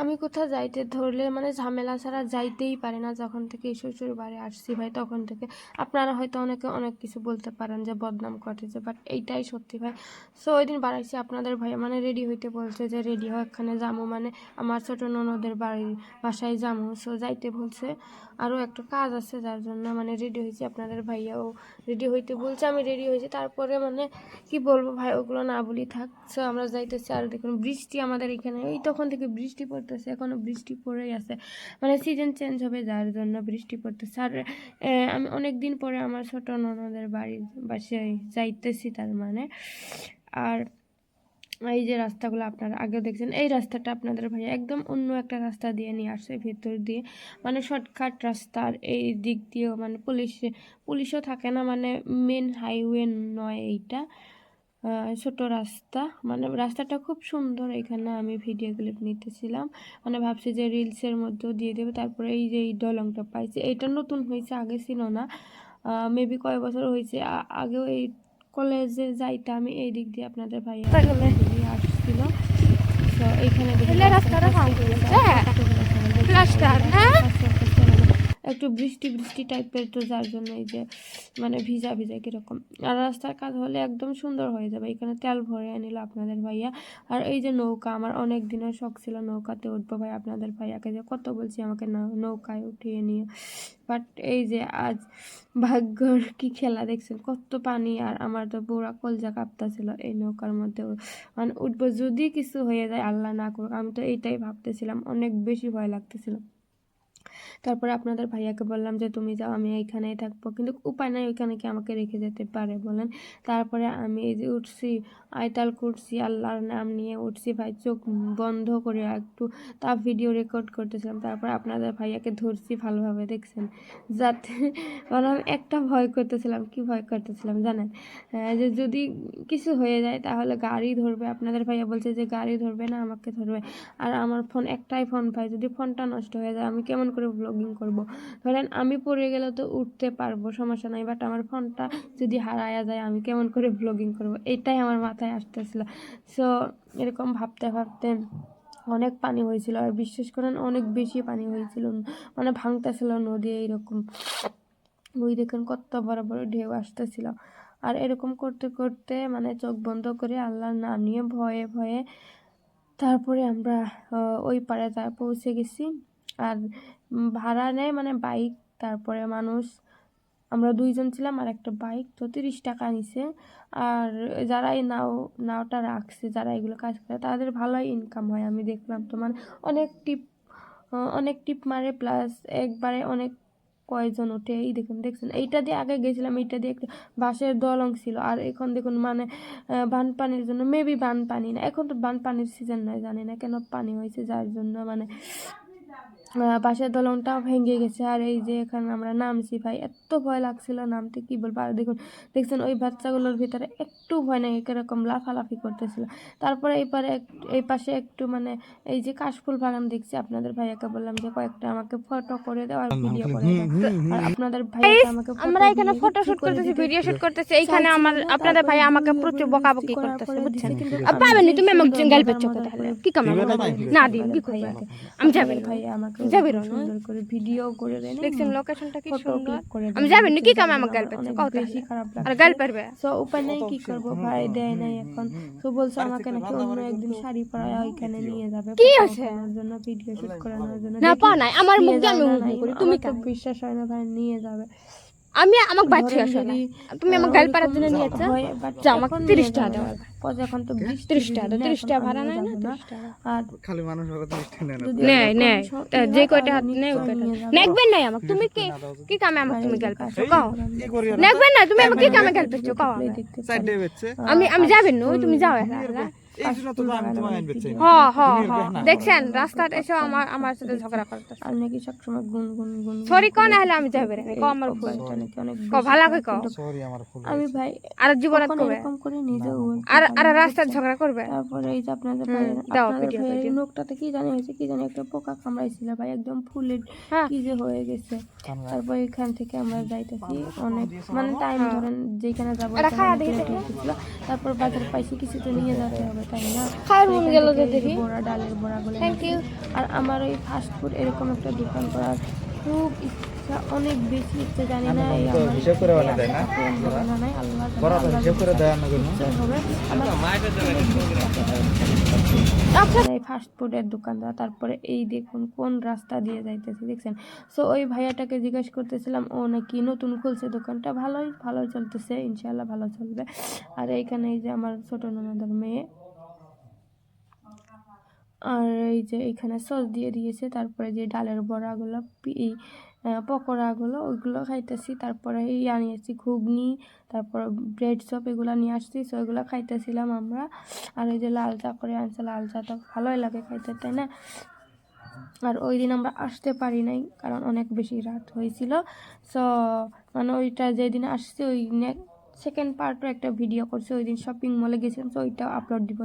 আমি কোথাও যাইতে ধরলে মানে ঝামেলা ছাড়া যাইতেই পারি না। যখন থেকে এই শ্বশুর বাড়ি আসছি ভাই, তখন থেকে আপনারা হয়তো অনেকে অনেক কিছু বলতে পারেন যে বদনাম ঘটেছে বাট এইটাই সত্যি ভাই। সো ওই দিন বাড়াইছি, আপনাদের ভাই মানে রেডি হইতে বলছে যে রেডি হয় এখানে যাব মানে আমার ছোট ননদের বাড়ির বাসায় যাব সো যাইতে বলছে। আরও একটা কাজ আছে যার জন্য মানে রেডি হয়েছি। আপনাদের ভাইয়াও রেডি হইতে বলছে, আমি রেডি হয়েছি। তারপরে মানে কি বলব ভাই, ওগুলো না বলি থাক। সো আমরা যাইতেছি আর দেখুন বৃষ্টি আমাদের এখানে। এই তখন থেকে বৃষ্টি পড়তেছে, এখনও বৃষ্টি পড়েই আছে। মানে সিজন চেঞ্জ হবে যার জন্য বৃষ্টি পড়তেছে। আর আমি অনেক দিন পরে আমার ছোট ননদের বাড়ির বাসায় যাইতেছি তার মানে। আর এই যে রাস্তাগুলো আপনারা আগে দেখছেন, এই রাস্তাটা আপনাদের ভাইয়া একদম অন্য একটা রাস্তা দিয়ে নিয়ে আসছে, ভেতর দিয়ে। মানে শর্টকাট রাস্তার এই দিক দিয়েও মানে পুলিশ, পুলিশও থাকে না মানে মেন হাইওয়ে নয় এইটা। ছোট রাস্তা। মানে রাস্তাটা খুব সুন্দর। এখানে আমি ভিডিও ক্লিপ নিতেছিলাম। মানে ভাবছি যে রিলসের মধ্যেও দিয়ে দেবে। তারপরে এই যে এই দলংটা পাইছি এটা নতুন হয়েছে আগে ছিল না। মেবি কয় বছর হয়েছে। আগেও এই কলেজে যাইতে আমি এই দিক দিয়ে আপনাদের ভাই আসছিল। তো এইখানে রাস্তাটা প্লাস্টার হ্যাঁ। একটু বৃষ্টি বৃষ্টি টাইপের তো যার জন্য এই যে মানে ভিজা ভিজা কীরকম। আর রাস্তার কাজ হলে একদম সুন্দর হয়ে যাবে। এখানে তেল ভরে আনিল আপনাদের ভাইয়া। আর এই যে নৌকা, আমার অনেক দিনের শখ ছিল নৌকাতে উঠবো ভাই। আপনাদের ভাইয়াকে যে কত বলছি আমাকে নৌকায় উঠিয়ে নিয়ে। বাট এই যে আজ ভাগ্যর কি খেলা দেখছেন? কত পানি। আর আমার তো পুরা কলজা কাঁপতাছিল এই নৌকার মধ্যে। মানে উঠবো যদি কিছু হয়ে যায়, আল্লাহ না করুক। আমি তো এইটাই ভাবতেছিলাম। অনেক বেশি ভয় লাগতেছিল। তারপরে আপনাদের ভাইয়াকে বললাম যে, তুমি যাও, আমি এইখানেই থাকব। কিন্তু উপায় নাই ওইখানে কি আমাকে রেখে যেতে পারে বলেন? তারপরে আমি এই যে উঠছি, আয়তাল করছি, আল্লাহর নাম নিয়ে উঠছি ভাই, চোখ বন্ধ করে একটু তা ভিডিও রেকর্ড করতেছিলাম। তারপর আপনাদের ভাইয়াকে ধরছি ভালোভাবে, দেখছেন? যাতে মানে আমি একটা ভয় করতেছিলাম, কি ভয় করতেছিলাম জানেন? যে যদি কিছু হয়ে যায় তাহলে গাড়ি ধরবে। আপনাদের ভাইয়া বলছে যে, গাড়ি ধরবে না, আমাকে ধরবে। আর আমার ফোন, একটাই ফোন ভাই, যদি ফোনটা নষ্ট হয়ে যায়, আমি কেমন করে ব্লগিং করব। ধরেন আমি পড়ে গেলে তো উঠতে পারব, সমস্যা নাই বাট আমার ফোনটা যদি হারায়া যায়, আমি কেমন করে ব্লগিং করব? এটাই আমার মাথায় আসতেছিল। সো এরকম ভাবতে ভাবতে অনেক পানি হয়েছিল, আর বিশ্বাস করেন অনেক বেশি পানি হয়েছিল মানে ভাঙতেছিল নদী এইরকম। ওই দেখুন কত বড় বড় ঢেউ আসতেছিল। আর এরকম করতে করতে মানে চোখ বন্ধ করে আল্লাহর নাম নিয়ে ভয়ে ভয়ে তারপরে আমরা ওই পাড়ে পৌঁছে গেছি। আর ভাড়া নেয় মানে বাইক, তারপরে মানুষ, আমরা দুইজন ছিলাম আর একটা বাইক, তো তিরিশ টাকা নিছে। আর যারা এই নাও, নাওটা রাখছে, যারা এগুলো কাজ করে, তাদের ভালোই ইনকাম হয়, আমি দেখলাম তো। মানে অনেক টিপ অনেক টিপ মারে প্লাস একবারে অনেক কয়জন ওঠে, এই দেখুন, দেখছেন? এইটা দিয়ে আগে গেছিলাম, এইটা দিয়ে একটা বাঁশের দলং ছিল। আর এখন দেখুন মানে বানপানির জন্য মেবি বানপানি না, এখন তো বানপানির সিজন নয় জানি না কেন পানি হয়েছে, যার জন্য মানে আহ, বাঁশের দলংটাও ভেঙে গেছে। আর এই যে এখানে আমরা নামছি ভাই এত ভয় লাগছিল নামতে কি বলব? আর দেখুন দেখছেন ওই বাচ্চাগুলোর ভিতরে একটু ভয় নেই এরকম লাফালাফি করতেছিল। তারপরে এই পারে এক- এই পাশে একটু মানে এই যে কাশফুল বাগান দেখছি আপনাদের ভাইয়াকে বললাম যে কয়েকটা আমাকে ফটো করে দাও আর ভিডিও করে দাও। আর আপনাদের ভাইয়াকে আমাকে আমরা এখানে ফটো শুট করতেছি ভিডিও শুট করতেছি এইখানে আমার আপনাদের ভাই আমাকে প্রচুর বকাবকি করতেছে বুঝছেন? পাবেন তুমি আমাকে সুন্দর গাল মজার পেচ্ছ মজার তাহলে করে কি কাম না? দিন কি ভাইয়াকে। আমি যাবেন ভাইয়া আমাকে যাবেন না? সুন্দর করে ভিডিও করে দেন। দেখছেন লোকেশনটা কি সুন্দর? আমি। যাবেন না কি কাম আমার গাল পেচ্ছ কত বেশি খারাপ লাগে আর গাল পারবে? সো উপায় নাই কি করব ভাই? দেয় নাই এখন। তো বলছে আমাকে নাকি অন্য একদিন শাড়ি পরায় ওইখানে নিয়ে যাবে। কি আছে? আমার জন্য ভিডিও শুট করানোর জন্য না পা নাই আমার মুখ দিয়ে আমি যাবে নাই। করি। তুমি বিশ্বাস হয় না ভাই নিয়ে যাবে। আমি আমাকে বাচ্চা আসো না। তুমি আমাকে গাল ওরকম জন্য নিয়েছো? হয়, যা আমাকে এখন 30 নিয়ে টাকা না। এখন তো 30 টাকা দিন, 30 টাকা ভাড়া নিয়ে নেয় না যাবে 30 টাকা আর খালি মানুষ ওরা তো? মিষ্টি নেয়। নেয় নেয় হয় যে কয়টা হাত নেই ওই কয়টা। নেকবেন নাই আমাকে? তুমি কি কি কামে আমাকে তুমি গাল পেচ্ছ কও। নেকবেন না তুমি আমাকে কি কামে গাল পেচ্ছ কও। আমি আমি যাবেন না ওই তুমি যাও একা একা। এই জন্য তো আমি তোমায় আইন বেচছে হ হ হ দেখছেন এসে আমার আমার সাথে ঝগড়া আর নাকি সবসময় গুন গুন গুন সরি কোন হলে আমি যাবে রে। কও আমার ভুল। কও ভালো কও কিন্তু সরি আমার ভুল আমি ভাই আর জীবনে এরকম করে বলতে আর আর ঝগড়া করবে? তারপরে এই যে আপনাদের আপনাদের। নোকটাতে কি জানি হয়েছে কি জানি একটা পোকা কামড়াইছিল ভাই একদম ফুলের হ্যাঁ। কি যে হয়ে গেছে। তারপর এখান থেকে আমরা যাইতেছি। অনেক মানে টাইম ধরেন যেখানে যাব এটা খায়া দেখি late হয়ে গেছিল। তারপর বাজার পাইছি কিছু তো নিয়ে যেতে হবে। তাই না খাওয়ার মন গেল দেখি। বড়া ডালের বড়াগুলো এনেছি। you. আর আমার ওই ফাস্ট ফুড এরকম একটা দোকান করার খুব ইচ্ছা অনেক বেশি ইচ্ছা জানি না এই তো আমার হিসাব করে বানিয়ে দেয় না? আশাটা পূরণ হবে না নাই আল্লাহ বড় হিসাব করে দেয় না কোনো ইচ্ছাই হবে আমার আচ্ছা এই ফাস্ট ফুডের দোকানদার তারপরে এই দেখুন কোন রাস্তা দিয়ে যাইতেছে দেখছেন সো ওই ভাইয়াটাকে জিজ্ঞেস করতেছিলাম ও নাকি নতুন খুলছে দোকানটা ভালোই ভালো চলতেছে ইনশাল্লাহ ভালো চলবে আর এইখানে এই যে আমার ছোট ননদের মেয়ে আর এই যে এখানে সস দিয়ে দিয়েছে, তারপরে যে ডালের বড়াগুলো এই পকোড়াগুলো, ওইগুলো খাইতেছি। তারপরে এই আনিয়েছি ঘুগনি, তারপর ব্রেড চপ এগুলো নিয়ে আসছি সো এগুলো খাইতেছিলাম আমরা। আর ওই যে লাল চা করে আনছে, লাল চা তো ভালোই লাগে খাইতে, তাই না? আর ওই দিন আমরা আসতে পারি নাই, কারণ অনেক বেশি রাত হয়েছিল। সো মানে ওইটা যেদিন আসছে, ওই সেকেন্ড পার্টও একটা ভিডিও করছে, ওই দিন শপিং মলে গেছিলাম তো ওইটাও আপলোড দিব।